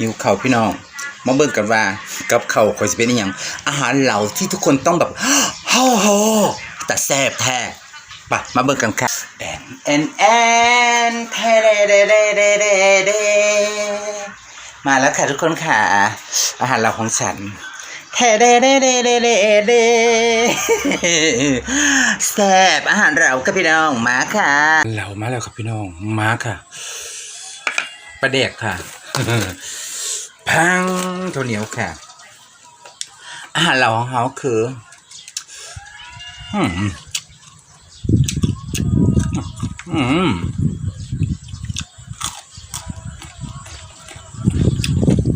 หิวเข่าพี่น้อง มาเบิ่งกันว่ากับเข่าคอยสิเป็นอย่าง อาหารเหล่าที่ทุกคนต้องแบบฮ่าฮ่าแต่แซ่บแท้ไปมาเบิ่งกันค่ะแอนแอนแอนเทเดเดเดเดเดเดมาแล้วค่ะทุกคนค่ะ อาหารเหล่าของฉันเทเดเดเดเดเดเดแซ่บอาหารเรากับพี่น้องมาค่ะเรามาแล้วครับพี่น้องมาค่ะประเด็กค่ะ พังตัวเหนียวค่ะ อาหารเราของเขาคืออืมอืม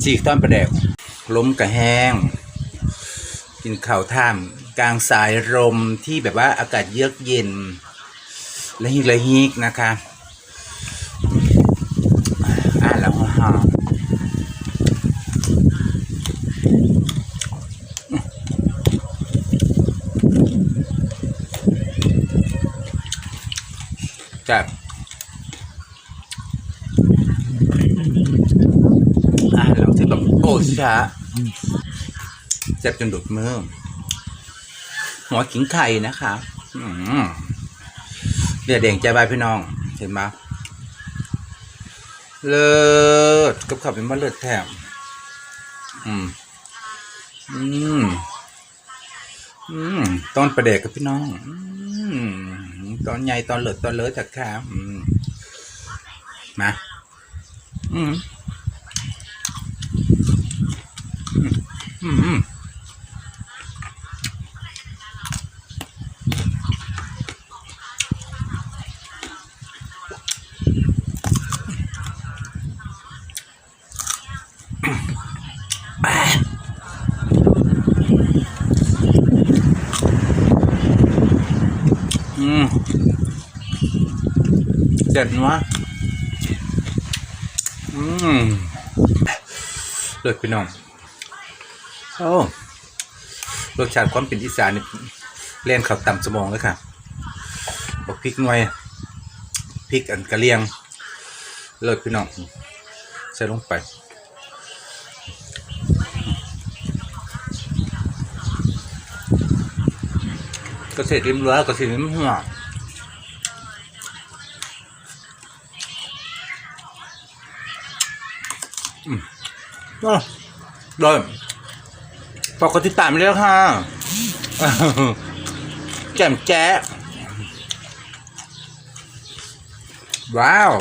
จีกต้อนประเด็กล้มกระแห้ง กินข่าวท่ามกลางสายลมที่แบบว่าอากาศเยือกเย็น และฮิกละฮิกนะคะ อ่านแล้วฮะ จับอ่านแล้วที่แบบโอ้ชาเจ็บจนดุดมือหัวขิงไข่นะคะอืมเดี๋ยวเด่งใจบายพี่น้อง เห็นไหมเลิศกับขับเป็นมาเลิศแถมอืม อืม อืมตอนประเด็กกับพี่น้อง อืม ตอนใหญ่ตอนเลิศตอนเลิศจากแคมอืมมาอืมอืมอืม เด็ดวะอืมเลิศพี่น้องโอ้รสชาติความเป็นอีสานนี่เล่นเข่าต่ำสมองเลยค่ะบอกพริกหน่อยพริกอันกระเลียง เลิศพี่น้องใส่ลงไปเกษตรริมรั้วเกษตรริมหัว อืมอะได้ฝากกดติดตามด้วยค่ะแจ่มแจ๊ว้าว